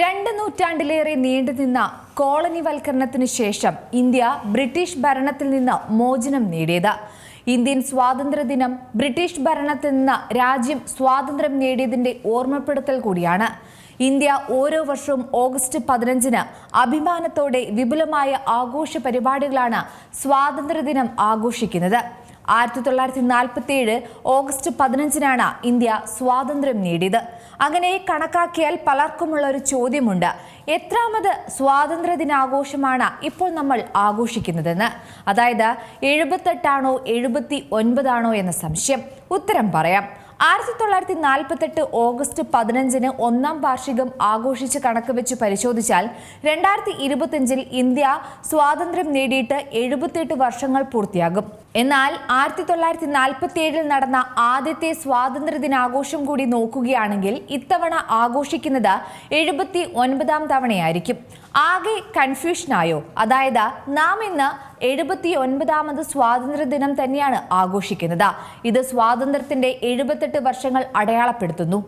രണ്ട് നൂറ്റാണ്ടിലേറെ നീണ്ടുനിന്ന കോളനിവൽക്കരണത്തിന് ശേഷം ഇന്ത്യ ബ്രിട്ടീഷ് ഭരണത്തിൽ നിന്ന് മോചനം നേടിയത്. ഇന്ത്യൻ സ്വാതന്ത്ര്യദിനം ബ്രിട്ടീഷ് ഭരണത്തിൽ നിന്ന് രാജ്യം സ്വാതന്ത്ര്യം നേടിയതിന്റെ ഓർമ്മപ്പെടുത്തൽ കൂടിയാണ്. ഇന്ത്യ ഓരോ വർഷവും ഓഗസ്റ്റ് പതിനഞ്ചിന് അഭിമാനത്തോടെ വിപുലമായ ആഘോഷ പരിപാടികളാണ് സ്വാതന്ത്ര്യദിനം ആഘോഷിക്കുന്നത്. ആയിരത്തി തൊള്ളായിരത്തി നാൽപ്പത്തി ഏഴ് ഓഗസ്റ്റ് പതിനഞ്ചിനാണ് ഇന്ത്യ സ്വാതന്ത്ര്യം നേടിയത്. അങ്ങനെ കണക്കാക്കിയാൽ പലർക്കുമുള്ള ഒരു ചോദ്യമുണ്ട്. എത്രാമത് സ്വാതന്ത്ര്യ ദിനാഘോഷമാണ് ഇപ്പോൾ നമ്മൾ ആഘോഷിക്കുന്നതെന്ന്? അതായത് എഴുപത്തെട്ടാണോ എഴുപത്തി ഒൻപതാണോ എന്ന സംശയം. ഉത്തരം പറയാം. ആയിരത്തി തൊള്ളായിരത്തി നാൽപ്പത്തെട്ട് ഓഗസ്റ്റ് പതിനഞ്ചിന് ഒന്നാം വാർഷികം ആഘോഷിച്ച് കണക്ക് വെച്ച് പരിശോധിച്ചാൽ രണ്ടായിരത്തി ഇരുപത്തിയഞ്ചിൽ ഇന്ത്യ സ്വാതന്ത്ര്യം നേടിയിട്ട് എഴുപത്തിയെട്ട് വർഷങ്ങൾ പൂർത്തിയാകും. എന്നാൽ ആയിരത്തി തൊള്ളായിരത്തി നാൽപ്പത്തി ഏഴിൽ നടന്ന ആദ്യത്തെ സ്വാതന്ത്ര്യ ദിനാഘോഷം കൂടി നോക്കുകയാണെങ്കിൽ ഇത്തവണ ആഘോഷിക്കുന്നത് എഴുപത്തി ഒൻപതാം തവണയായിരിക്കും. ആകെ കൺഫ്യൂഷനായോ? അതായത് നാം ഇന്ന് എഴുപത്തി ഒൻപതാമത് സ്വാതന്ത്ര്യ ദിനം തന്നെയാണ് ആഘോഷിക്കുന്നത്. ഇത് സ്വാതന്ത്ര്യത്തിന്റെ എഴുപത്തെട്ട് വർഷങ്ങൾ അടയാളപ്പെടുത്തുന്നു.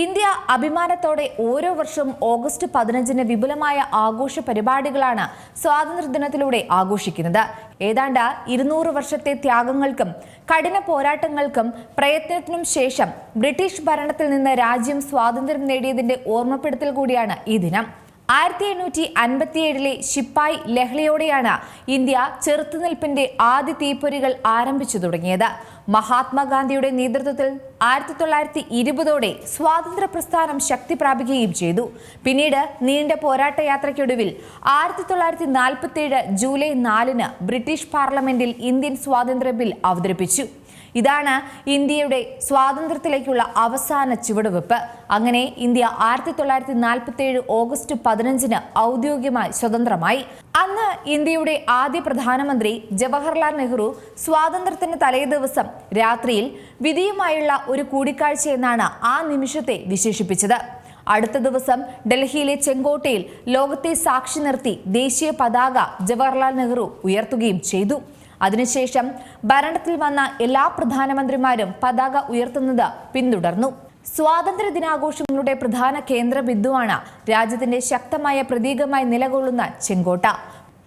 ഇന്ത്യ അഭിമാനത്തോടെ ഓരോ വർഷവും ഓഗസ്റ്റ് പതിനഞ്ചിന് വിപുലമായ ആഘോഷ പരിപാടികളാണ് സ്വാതന്ത്ര്യദിനത്തിലൂടെ ആഘോഷിക്കുന്നത്. ഏതാണ്ട് ഇരുന്നൂറ് വർഷത്തെ ത്യാഗങ്ങൾക്കും കഠിന പോരാട്ടങ്ങൾക്കും പ്രയത്നത്തിനും ശേഷം ബ്രിട്ടീഷ് ഭരണത്തിൽ നിന്ന് രാജ്യം സ്വാതന്ത്ര്യം നേടിയതിന്റെ ഓർമ്മപ്പെടുത്തൽ കൂടിയാണ് ഈ ദിനം. ആയിരത്തി എണ്ണൂറ്റി അൻപത്തിയേഴിലെ ശിപ്പായി ലഹളയോടെയാണ് ഇന്ത്യ ചെറുത്തുനിൽപ്പിന്റെ ആദ്യ തീപ്പൊരികൾ ആരംഭിച്ചു തുടങ്ങിയത്. മഹാത്മാഗാന്ധിയുടെ നേതൃത്വത്തിൽ ആയിരത്തി തൊള്ളായിരത്തി ഇരുപതോടെ സ്വാതന്ത്ര്യ പ്രസ്ഥാനം ശക്തി പ്രാപിക്കുകയും ചെയ്തു. പിന്നീട് നീണ്ട പോരാട്ട യാത്രയ്ക്കൊടുവിൽ ആയിരത്തി തൊള്ളായിരത്തി നാൽപ്പത്തി ജൂലൈ നാലിന് ബ്രിട്ടീഷ് പാർലമെന്റിൽ ഇന്ത്യൻ സ്വാതന്ത്ര്യ ബിൽ അവതരിപ്പിച്ചു. ഇതാണ് ഇന്ത്യയുടെ സ്വാതന്ത്ര്യത്തിലേക്കുള്ള അവസാന ചുവടുവെപ്പ്. അങ്ങനെ ഇന്ത്യ ആയിരത്തി തൊള്ളായിരത്തി നാൽപ്പത്തി ഏഴ് ഓഗസ്റ്റ് പതിനഞ്ചിന് ഔദ്യോഗികമായി സ്വതന്ത്രമായി. അന്ന് ഇന്ത്യയുടെ ആദ്യ പ്രധാനമന്ത്രി ജവഹർലാൽ നെഹ്റു സ്വാതന്ത്ര്യത്തിന് തലേ ദിവസം രാത്രിയിൽ വിധിയുമായുള്ള ഒരു കൂടിക്കാഴ്ച എന്നാണ് ആ നിമിഷത്തെ വിശേഷിപ്പിച്ചത്. അടുത്ത ദിവസം ഡൽഹിയിലെ ചെങ്കോട്ടയിൽ ലോകത്തെ സാക്ഷി നിർത്തി ദേശീയ പതാക ജവഹർലാൽ നെഹ്റു ഉയർത്തുകയും ചെയ്തു. അതിനുശേഷം ഭരണത്തിൽ വന്ന എല്ലാ പ്രധാനമന്ത്രിമാരും പതാക ഉയർത്തുന്നത് പിന്തുടർന്നു. സ്വാതന്ത്ര്യ ദിനാഘോഷങ്ങളുടെ പ്രധാന കേന്ദ്ര ബിന്ദുവാണ് രാജ്യത്തിന്റെ ശക്തമായ പ്രതീകമായി നിലകൊള്ളുന്ന ചെങ്കോട്ട.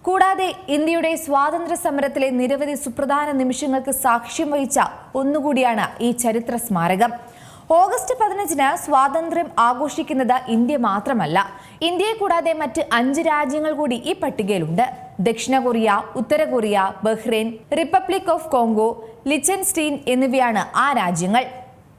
കൂടാതെ ഇന്ത്യയുടെ സ്വാതന്ത്ര്യ സമരത്തിലെ നിരവധി സുപ്രധാന നിമിഷങ്ങൾക്ക് സാക്ഷ്യം വഹിച്ച ഒന്നുകൂടിയാണ് ഈ ചരിത്ര സ്മാരകം. ഓഗസ്റ്റ് പതിനഞ്ചിന് സ്വാതന്ത്ര്യം ആഘോഷിക്കുന്നത് ഇന്ത്യ മാത്രമല്ല. ഇന്ത്യയെ കൂടാതെ മറ്റ് അഞ്ച് രാജ്യങ്ങൾ കൂടി ഈ പട്ടികയിലുണ്ട്. ദക്ഷിണ Korea Uttara Korea Bahrain republic of Congo Liechtenstein എന്നിവയാണ് ആ രാജ്യങ്ങൾ.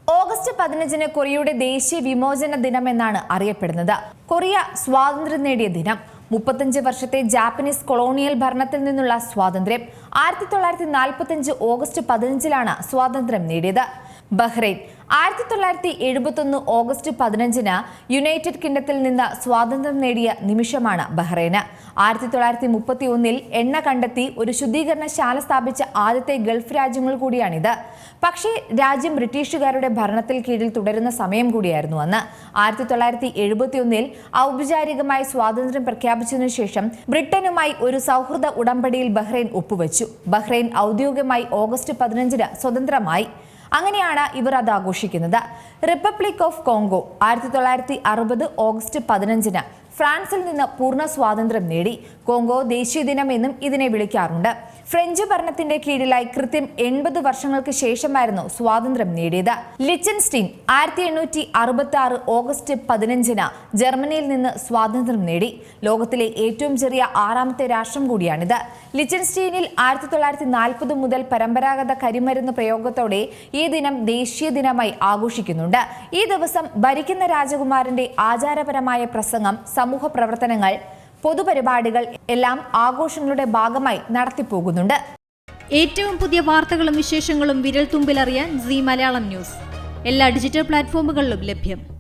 ഓഗസ്റ്റ് പതിനഞ്ചിന് കൊറിയയുടെ ദേശീയ വിമോചന ദിനം എന്നാണ് അറിയപ്പെടുന്നത്. കൊറിയ സ്വാതന്ത്ര്യം നേടിയ ദിനം. മുപ്പത്തഞ്ച് വർഷത്തെ ജാപ്പനീസ് കൊളോണിയൽ ഭരണത്തിൽ നിന്നുള്ള സ്വാതന്ത്ര്യം. ആയിരത്തി തൊള്ളായിരത്തി നാൽപ്പത്തഞ്ച് ഓഗസ്റ്റ് പതിനഞ്ചിലാണ് സ്വാതന്ത്ര്യം നേടിയത്. ബഹ്റൈൻ. ആയിരത്തി തൊള്ളായിരത്തി എഴുപത്തൊന്ന് ഓഗസ്റ്റ് പതിനഞ്ചിന് യുണൈറ്റഡ് കിങ്ഡത്തിൽ നിന്ന് സ്വാതന്ത്ര്യം നേടിയ നിമിഷമാണ് ബഹ്റൈന്. ആയിരത്തി തൊള്ളായിരത്തി മുപ്പത്തി ഒന്നിൽ എണ്ണ കണ്ടെത്തി ഒരു ശുദ്ധീകരണശാല സ്ഥാപിച്ച ആദ്യത്തെ ഗൾഫ് രാജ്യങ്ങൾ കൂടിയാണിത്. പക്ഷേ രാജ്യം ബ്രിട്ടീഷുകാരുടെ ഭരണത്തിൽ കീഴിൽ തുടരുന്ന സമയം കൂടിയായിരുന്നു അന്ന്. ആയിരത്തി തൊള്ളായിരത്തി എഴുപത്തി ഒന്നിൽ ഔപചാരികമായി സ്വാതന്ത്ര്യം പ്രഖ്യാപിച്ചതിനു ശേഷം ബ്രിട്ടനുമായി ഒരു സൗഹൃദ ഉടമ്പടിയിൽ ബഹ്റൈൻ ഒപ്പുവെച്ചു. ബഹ്റൈൻ ഔദ്യോഗികമായി ഓഗസ്റ്റ് പതിനഞ്ചിന് സ്വതന്ത്രമായി. അങ്ങനെയാണ് ഇവർ അത് ആഘോഷിക്കുന്നത്. റിപ്പബ്ലിക് ഓഫ് കോങ്കോ ആയിരത്തി തൊള്ളായിരത്തി അറുപത് ഓഗസ്റ്റ് പതിനഞ്ചിന് ഫ്രാൻസിൽ നിന്ന് പൂർണ സ്വാതന്ത്ര്യം നേടി. കോങ്കോ ദേശീയ ദിനം എന്നും ഇതിനെ വിളിക്കാറുണ്ട്. ഫ്രഞ്ച് ഭരണത്തിന്റെ കീഴിലായി കൃത്യം എൺപത് വർഷങ്ങൾക്ക് ശേഷമായിരുന്നു സ്വാതന്ത്ര്യം നേടിയത്. ലിച്ചൻസ്റ്റീൻ ആയിരത്തി എണ്ണൂറ്റി അറുപത്തി ആറ് ഓഗസ്റ്റ് പതിനഞ്ചിന് ജർമ്മനിയിൽ നിന്ന് സ്വാതന്ത്ര്യം നേടി. ലോകത്തിലെ ഏറ്റവും ചെറിയ ആറാമത്തെ രാഷ്ട്രം കൂടിയാണിത്. ലിച്ചൻസ്റ്റീനിൽ ആയിരത്തി തൊള്ളായിരത്തി നാൽപ്പത് മുതൽ പരമ്പരാഗത കരിമരുന്ന് പ്രയോഗത്തോടെ ഈ ദിനം ദേശീയ ദിനമായി ആഘോഷിക്കുന്നുണ്ട് ഈ ദിവസം ഭരിക്കുന്ന രാജകുമാരന്റെ ആചാരപരമായ പ്രസംഗം സമൂഹ പ്രവർത്തനങ്ങൾ പൊതുപരിപാടികൾ എല്ലാം ആഘോഷങ്ങളുടെ ഭാഗമായി നടത്തിപ്പോകുന്നുണ്ട്. ഏറ്റവും പുതിയ വാർത്തകളും വിശേഷങ്ങളും വിരൽ തുമ്പിലറിയാൻ സി മലയാളം ന്യൂസ്. എല്ലാ ഡിജിറ്റൽ പ്ലാറ്റ്ഫോമുകളിലും ലഭ്യം.